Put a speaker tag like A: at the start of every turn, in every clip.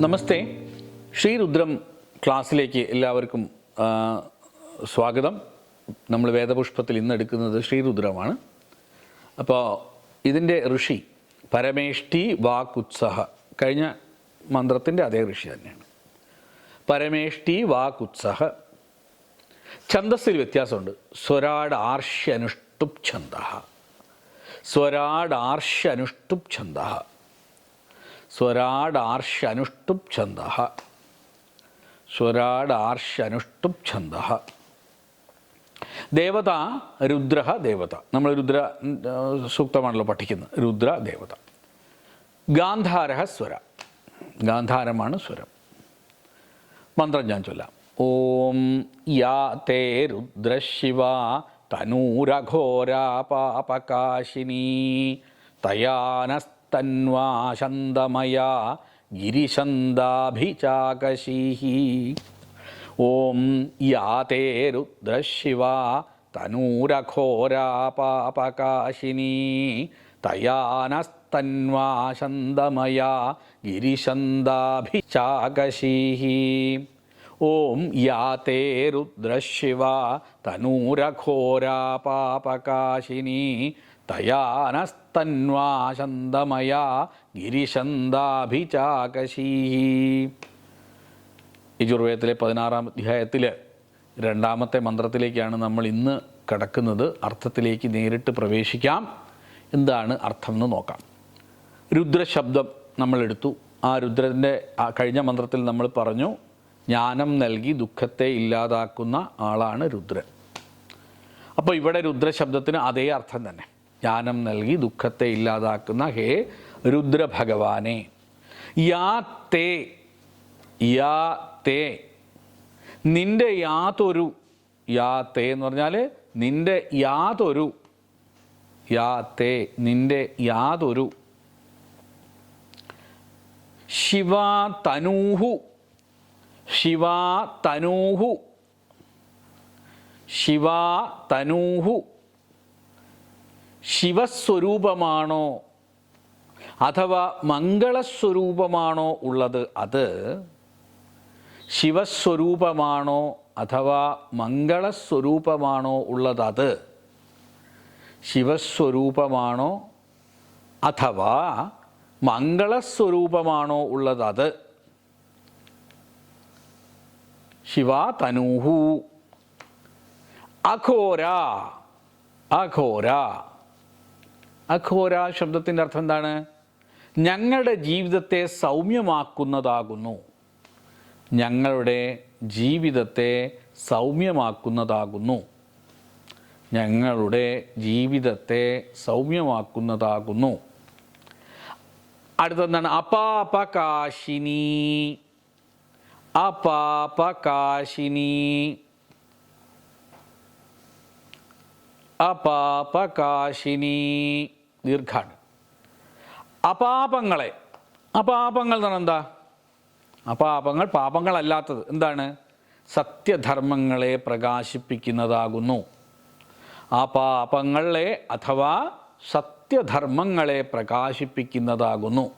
A: നമസ്തേ. ശ്രീരുദ്രം ക്ലാസ്സിലേക്ക് എല്ലാവർക്കും സ്വാഗതം. നമ്മൾ വേദപുഷ്പത്തിൽ ഇന്ന് എടുക്കുന്നത് ശ്രീരുദ്രമാണ്. അപ്പോൾ ഇതിന്റെ ഋഷി പരമേഷ്ടി വാക്കുത്സഹ. കഴിഞ്ഞ മന്ത്രത്തിന്റെ അതേ ഋഷി തന്നെയാണ്. പരമേഷ്ടി വാക്കുത്സഹ. ഛന്ദസ്സിൽ വ്യത്യാസമുണ്ട്. സ്വരാട് ആർഷ്യനുഷ്ടുപ് ഛന്ദ സ്വരാട് ആർഷ്യനുഷ്ടുപ് ഛന്ദ സ്വരാട് ആർഷ്യനുഷ്ടുപ് ഛന്ദ സ്വരാടാർഷനുഷ്ടുപ് ഛന്ദ ദേവത രുദ്ര ദേവത. നമ്മൾ രുദ്ര സൂക്തമാണല്ലോ പഠിക്കുന്നത്. രുദ്ര ദേവത. ഗാന്ധാര സ്വര. ഗാന്ധാരമാണ് സ്വരം. മന്ത്രം ഞാൻ ചൊല്ലാം. ഓം യാ തേ രുദ്രശിവ തനൂരഘോരാ പാപകാശിനി തയാനസ്തന്വാശന്തമയാ ഗിരിശന്താഭിചാകശീഹി ഓം യാ തേ രുദ്രശിവ തനൂരഘോരാ പാപകാശിനി തയാനസ്തന്വാശന്തമയാ ഗിരിശന്താഭിചാകശീഹി ഓം യാ തേ രുദ്രശിവ തനൂരഘോരാ പാപകാശിനി തയാനസ്തന്വാശന്തമയാ ഗിരിശന്താഭിചാകശീഹി യജുർവേദത്തിലെ പതിനാറാം അധ്യായത്തിൽ രണ്ടാമത്തെ മന്ത്രത്തിലേക്കാണ് നമ്മൾ ഇന്ന് കടക്കുന്നത്. അർത്ഥത്തിലേക്ക് നേരിട്ട് പ്രവേശിക്കാം. എന്താണ് അർത്ഥം എന്ന് നോക്കാം. രുദ്രശബ്ദം നമ്മളെടുത്തു ആ രുദ്രന്റെ ആ കഴിഞ്ഞ മന്ത്രത്തിൽ നമ്മൾ പറഞ്ഞു ജ്ഞാനം നൽകി ദുഃഖത്തെ ഇല്ലാതാക്കുന്ന ആളാണ് രുദ്രൻ. അപ്പോൾ ഇവിടെ രുദ്രശബ്ദത്തിന് അതേ അർത്ഥം തന്നെ. ജ്ഞാനം നൽകി ദുഃഖത്തെ ഇല്ലാതാക്കുന്ന ഹേ രുദ്രഭഗവാനെ. യാ തേ യാ തേ. നിന്റെ യാതൊരു യാ തേ എന്ന് പറഞ്ഞാൽ നിന്റെ യാതൊരു യാ തേ നിന്റെ യാതൊരു. ശിവ തനൂഹു ശിവ തനൂഹു ശിവ തനൂഹു. ശിവസ്വരൂപമാണോ അഥവാ മംഗളസ്വരൂപമാണോ ഉള്ളത് അത് ശിവസ്വരൂപമാണോ അഥവാ മംഗളസ്വരൂപമാണോ ഉള്ളത് അത് ശിവസ്വരൂപമാണോ അഥവാ മംഗളസ്വരൂപമാണോ ഉള്ളത് അത് ശിവ തനൂഹു അഘോര അഘോര. അഘോര ശബ്ദത്തിന്റെ അർത്ഥം എന്താണ്? ഞങ്ങളുടെ ജീവിതത്തെ സൗമ്യമാക്കുന്നതാകുന്നു. ഞങ്ങളുടെ ജീവിതത്തെ സൗമ്യമാക്കുന്നതാകുന്നു. ഞങ്ങളുടെ ജീവിതത്തെ സൗമ്യമാക്കുന്നതാകുന്നു. അടുത്തെന്താണ് അപാപകാശിനി അപാപകാശിനി അപാപകാശിനി ദീർഘാണ്. അപാപങ്ങളെ അപാപങ്ങൾ എന്ന് പറഞ്ഞാൽ എന്താ? അപാപങ്ങൾ പാപങ്ങളല്ലാത്തത്. എന്താണ്? സത്യധർമ്മങ്ങളെ പ്രകാശിപ്പിക്കുന്നതാകുന്നു. ആ പാപങ്ങളെ അഥവാ സത്യധർമ്മങ്ങളെ പ്രകാശിപ്പിക്കുന്നതാകുന്നു.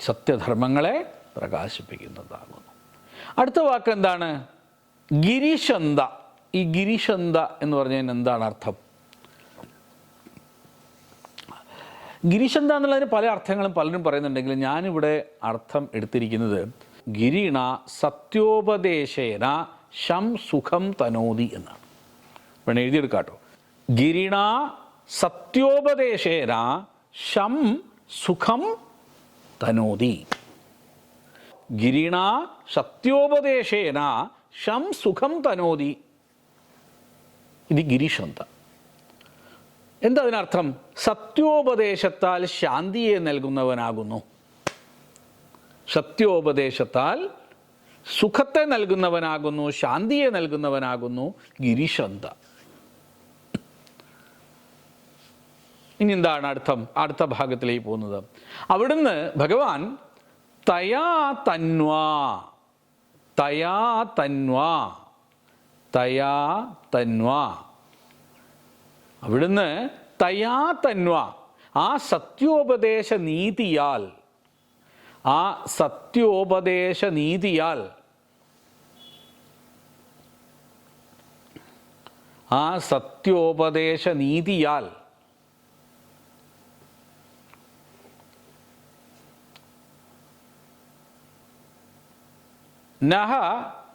A: സത്യധർമ്മങ്ങളെ പ്രകാശിപ്പിക്കുന്നതാകുന്നു. അടുത്ത വാക്ക് എന്താണ്? ഗിരിശന്ത. ഈ ഗിരിശന്ത എന്ന് പറഞ്ഞതിന് എന്താണ് അർത്ഥം? ഗിരിശന്ത എന്നുള്ളതിന് പല അർത്ഥങ്ങളും പലരും പറയുന്നുണ്ടെങ്കിലും ഞാനിവിടെ അർത്ഥം എടുത്തിരിക്കുന്നത് ഗിരീണ സത്യോപദേശേന ശം സുഖം തനോതി എന്നാണ്. വേണം എഴുതിയെടുക്കാട്ടോ. ഗിരിണ സത്യോപദേശേന ശം സുഖം തനോതി. ഗിരിണ സത്യോപദേശേന ശം സുഖം തനോതി. ഇത് ഗിരിശന്ത എന്താ? അതിനർത്ഥം? സത്യോപദേശത്താൽ ശാന്തിയെ നൽകുന്നവനാകുന്നു. സത്യോപദേശത്താൽ സുഖത്തെ നൽകുന്നവനാകുന്നു ശാന്തിയെ നൽകുന്നവനാകുന്നു. ഗിരിശന്ത ഇനി എന്താണ് അർത്ഥം? അടുത്ത ഭാഗത്തിലേക്ക് പോകുന്നത്. അവിടുന്ന് ഭഗവാൻ തയാ തന്വാ തയാ തന്വാ. തയാ തന്വാ. അവിടുന്ന് തയാ തന്വ. ആ സത്യോപദേശ നീതിയാൽ ആ സത്യോപദേശ നീതിയാൽ ആ സത്യോപദേശ നീതിയാൽ നഹ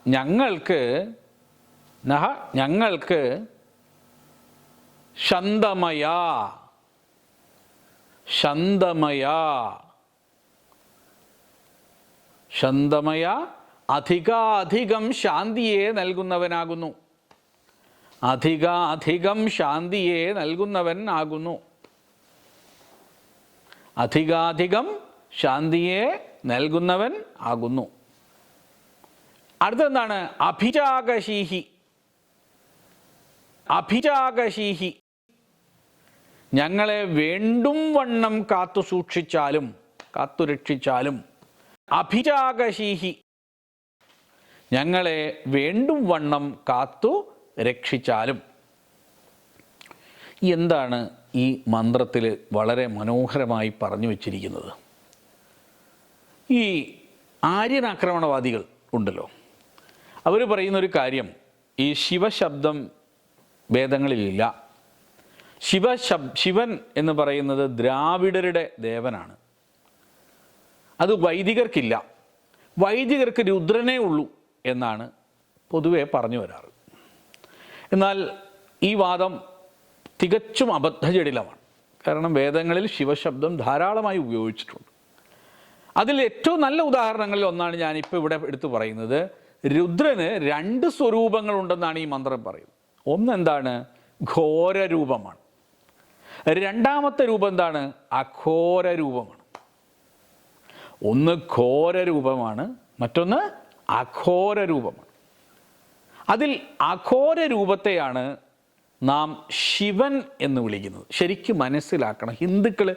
A: ഞങ്ങൾക്ക് നഹ ഞങ്ങൾക്ക് ശന്തമയാ. ശന്തമയാ. ശന്തമയ അധികാധികം ശാന്തിയെ നൽകുന്നവനാകുന്നു. അധികാധികം ശാന്തിയെ നൽകുന്നവൻ ആകുന്നു അധികാധികം ശാന്തിയെ നൽകുന്നവൻ ആകുന്നു. അടുത്തെന്താണ്? അഭിജാകശീഹി അഭിജാകശീഹി ഞങ്ങളെ വേണ്ടും വണ്ണം കാത്തു സൂക്ഷിച്ചാലും കാത്തു രക്ഷിച്ചാലും അഭിജാകശീഹി ഞങ്ങളെ വേണ്ടും വണ്ണം കാത്തു രക്ഷിച്ചാലും. എന്താണ് ഈ മന്ത്രത്തിൽ വളരെ മനോഹരമായി പറഞ്ഞു വച്ചിരിക്കുന്നത്? ഈ ആര്യനാക്രമണവാദികൾ ഉണ്ടല്ലോ. അവർ പറയുന്നൊരു കാര്യം ഈ ശിവശബ്ദം വേദങ്ങളിലില്ല ശിവശബ് ശിവൻ എന്ന് പറയുന്നത് ദ്രാവിഡരുടെ ദേവനാണ്. അത് വൈദികർക്കില്ല. വൈദികർക്ക് രുദ്രനേ ഉള്ളൂ എന്നാണ് പൊതുവെ പറഞ്ഞു വരാറ്. എന്നാൽ ഈ വാദം തികച്ചും അബദ്ധജടിലമാണ്. കാരണം വേദങ്ങളിൽ ശിവശബ്ദം ധാരാളമായി ഉപയോഗിച്ചിട്ടുണ്ട്. അതിൽ ഏറ്റവും നല്ല ഉദാഹരണങ്ങളിൽ ഒന്നാണ് ഞാനിപ്പോൾ ഇവിടെ എടുത്തു പറയുന്നത്. രുദ്രന് രണ്ട് സ്വരൂപങ്ങളുണ്ടെന്നാണ് ഈ മന്ത്രം പറയുന്നത്. ഒന്ന് ഘോരരൂപമാണ്. ഘോര രൂപമാണ് രണ്ടാമത്തെ രൂപം എന്താണ്? അഘോര രൂപമാണ് ഒന്ന് ഘോര രൂപമാണ് മറ്റൊന്ന് അഘോര രൂപമാണ് അതിൽ അഘോര രൂപത്തെയാണ് നാം ശിവൻ എന്ന് വിളിക്കുന്നത്. ശരിക്കും മനസ്സിലാക്കണം. ഹിന്ദുക്കൾ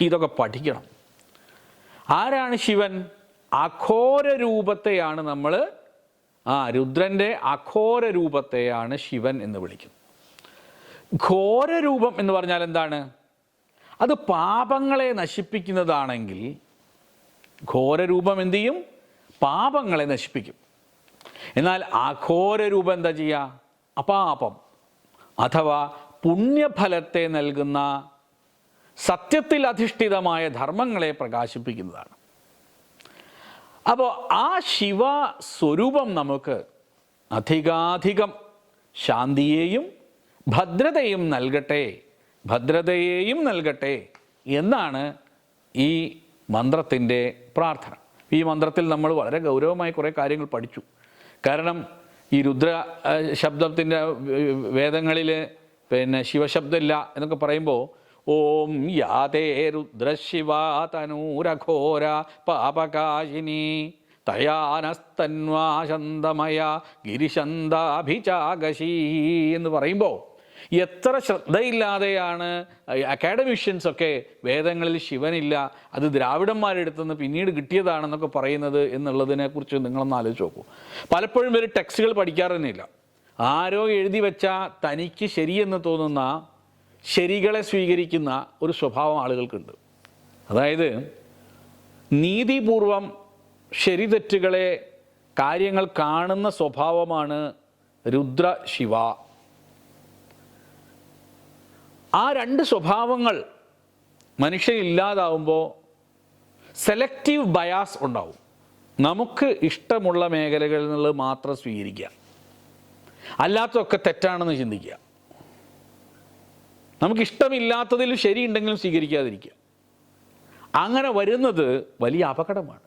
A: ഇതൊക്കെ പഠിക്കണം. ആരാണ് ശിവൻ? അഘോര രൂപത്തെയാണ് നമ്മൾ ആ രുദ്രന്റെ അഘോര രൂപത്തെയാണ് ശിവൻ എന്ന് വിളിക്കുന്നത്. ഘോര രൂപം എന്ന് പറഞ്ഞാൽ എന്താണ്? അത് പാപങ്ങളെ നശിപ്പിക്കുന്നതാണെങ്കിൽ ഘോരരൂപം എന്തു ചെയ്യും? പാപങ്ങളെ നശിപ്പിക്കും. എന്നാൽ അഘോര രൂപം എന്താ ചെയ്യുക അപാപം അഥവാ പുണ്യഫലത്തെ നൽകുന്ന സത്യത്തിൽ അധിഷ്ഠിതമായ ധർമ്മങ്ങളെ പ്രകാശിപ്പിക്കുന്നതാണ്. അപ്പോൾ ആ ശിവ സ്വരൂപം നമുക്ക് അധികാധികം ശാന്തിയെയും ഭദ്രതയും നൽകട്ടെ ഭദ്രതയെയും നൽകട്ടെ എന്നാണ് ഈ മന്ത്രത്തിന്റെ പ്രാർത്ഥന. ഈ മന്ത്രത്തിൽ നമ്മൾ വളരെ ഗൗരവമായി കുറേ കാര്യങ്ങൾ പഠിച്ചു. കാരണം ഈ രുദ്ര ശബ്ദത്തിന്റെ വേദങ്ങളിൽ പിന്നെ ശിവശബ്ദമില്ല എന്നൊക്കെ പറയുമ്പോൾ ഓം യാതേ രുദ്രശിവാതനൂരഘോര പാപകാശിനി തയാനസ്തന്വാശന്തമയ ഗിരിശന്താഭിചാകശീ എന്ന് പറയുമ്പോൾ എത്ര ശ്രദ്ധയില്ലാതെയാണ് അക്കാഡമിഷ്യൻസ് ഒക്കെ വേദങ്ങളിൽ ശിവനില്ല അത് ദ്രാവിഡന്മാരെടുത്തുനിന്ന് പിന്നീട് കിട്ടിയതാണെന്നൊക്കെ പറയുന്നത് എന്നുള്ളതിനെക്കുറിച്ച് നിങ്ങളൊന്ന് ആലോചിച്ച് നോക്കൂ. പലപ്പോഴും ഇവർ ടെക്സ്റ്റുകൾ പഠിക്കാറൊന്നുമില്ല. ആരോ എഴുതി വെച്ച തനിക്ക് ശരിയെന്ന് തോന്നുന്ന ശരികളെ സ്വീകരിക്കുന്ന ഒരു സ്വഭാവം ആളുകൾക്കുണ്ട്. അതായത് നീതിപൂർവം ശരി തെറ്റുകളെ കാര്യങ്ങൾ കാണുന്ന സ്വഭാവമാണ് രുദ്ര ശിവ. ആ രണ്ട് സ്വഭാവങ്ങൾ മനുഷ്യനില്ലാതാവുമ്പോൾ സെലക്റ്റീവ് ബയാസ് ഉണ്ടാവും. നമുക്ക് ഇഷ്ടമുള്ള മേഖലകളിൽ നിന്നുള്ളത് മാത്രം സ്വീകരിക്കുക. അല്ലാത്തതൊക്കെ തെറ്റാണെന്ന് ചിന്തിക്കുക. നമുക്ക് ഇഷ്ടമില്ലാത്തതിൽ ശരിയുണ്ടെങ്കിലും സ്വീകരിക്കാതിരിക്കുക. അങ്ങനെ വരുന്നത് വലിയ അപകടമാണ്.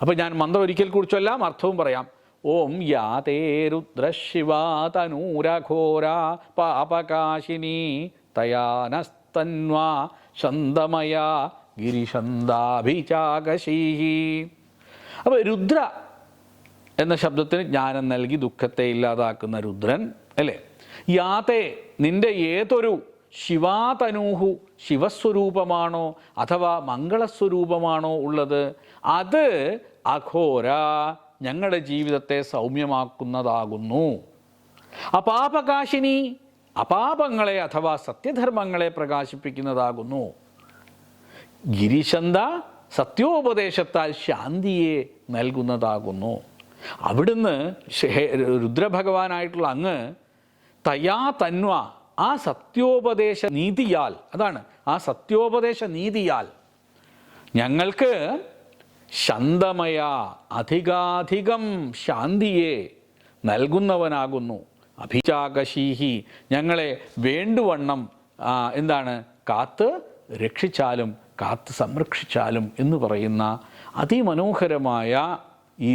A: അപ്പോൾ ഞാൻ മന്ത്രം ഒരിക്കൽ കുറിച്ചെല്ലാം അർത്ഥവും പറയാം. ഓം യാതേ തനൂരഘോര പാപകാശിനി തയാനസ്തന്വാ ശന്തമയ ഗിരിശന്താഭിചാകശീഹി അപ്പോൾ രുദ്ര എന്ന ശബ്ദത്തിന് ജ്ഞാനം നൽകി ദുഃഖത്തെ ഇല്ലാതാക്കുന്ന രുദ്രൻ അല്ലേ? യാതെ നിന്റെ ഏതൊരു ശിവാതനൂഹു ശിവസ്വരൂപമാണോ അഥവാ മംഗളസ്വരൂപമാണോ ഉള്ളത്? അത് അഘോര ഞങ്ങളുടെ ജീവിതത്തെ സൗമ്യമാക്കുന്നതാകുന്നു. അപാപകാശിനി അപാപങ്ങളെ അഥവാ സത്യധർമ്മങ്ങളെ പ്രകാശിപ്പിക്കുന്നതാകുന്നു. ഗിരിശന്ത സത്യോപദേശത്താൽ ശാന്തിയെ നൽകുന്നതാകുന്നു. അവിടുന്ന് രുദ്രഭഗവാനായിട്ടുള്ള അങ്ങ് തയാ തന്വ ആ സത്യോപദേശ നീതിയാൽ അതാണ് ആ സത്യോപദേശ നീതിയാൽ ഞങ്ങൾക്ക് ശാന്തമയ അധികാധികം ശാന്തിയെ നൽകുന്നവനാകുന്നു. അഭിചാകശീഹി ഞങ്ങളെ വേണ്ടുവണ്ണം എന്താണ് കാത്ത് രക്ഷിച്ചാലും കാത്ത് സംരക്ഷിച്ചാലും എന്ന് പറയുന്ന അതിമനോഹരമായ ഈ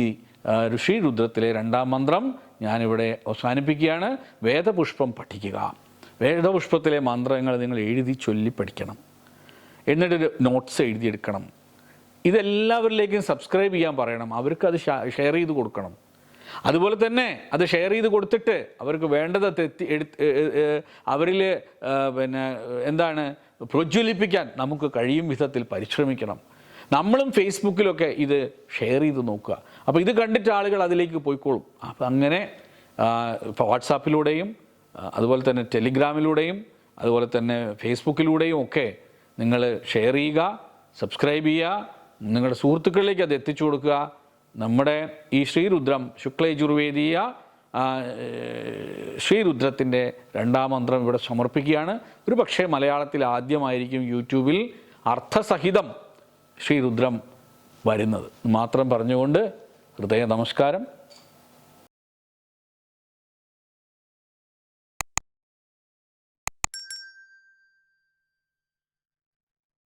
A: ഋഷി രുദ്രത്തിലെ രണ്ടാം മന്ത്രം ഞാനിവിടെ അവസാനിപ്പിക്കുകയാണ്. വേദപുഷ്പം പഠിക്കുക. വേദപുഷ്പത്തിലെ മന്ത്രങ്ങൾ നിങ്ങൾ എഴുതി ചൊല്ലി പഠിക്കണം. എന്നിട്ടൊരു നോട്ട്സ് എഴുതിയെടുക്കണം. ഇതെല്ലാവരിലേക്കും സബ്സ്ക്രൈബ് ചെയ്യാൻ പറയണം. അവർക്ക് അത് ഷെയർ ചെയ്ത് കൊടുക്കണം. അതുപോലെ തന്നെ അത് ഷെയർ ചെയ്ത് കൊടുത്തിട്ട് അവർക്ക് വേണ്ടത് തെറ്റി എടുത്ത് അവരിൽ പിന്നെ എന്താണ് പ്രജ്വലിപ്പിക്കാൻ നമുക്ക് കഴിയും വിധത്തിൽ പരിശ്രമിക്കണം. നമ്മളും ഫേസ്ബുക്കിലൊക്കെ ഇത് ഷെയർ ചെയ്ത് നോക്കുക. അപ്പോൾ ഇത് കണ്ടിട്ട് ആളുകൾ അതിലേക്ക് പോയിക്കോളും. അപ്പം അങ്ങനെ വാട്സാപ്പിലൂടെയും അതുപോലെ തന്നെ ടെലിഗ്രാമിലൂടെയും അതുപോലെ തന്നെ ഫേസ്ബുക്കിലൂടെയും ഒക്കെ നിങ്ങൾ ഷെയർ ചെയ്യുക സബ്സ്ക്രൈബ് ചെയ്യുക നിങ്ങളുടെ സുഹൃത്തുക്കളിലേക്ക് അത് എത്തിച്ചു കൊടുക്കുക. നമ്മുടെ ഈ ശ്രീരുദ്രം ശുക്ലയജുർവേദീയ ശ്രീരുദ്രത്തിന്റെ രണ്ടാം മന്ത്രം ഇവിടെ സമർപ്പിക്കുകയാണ്. ഒരു പക്ഷേ മലയാളത്തിൽ ആദ്യമായിരിക്കും യൂട്യൂബിൽ അർത്ഥസഹിതം ശ്രീരുദ്രം വരുന്നത്. മാത്രം പറഞ്ഞുകൊണ്ട് ഹൃദയ നമസ്കാരം.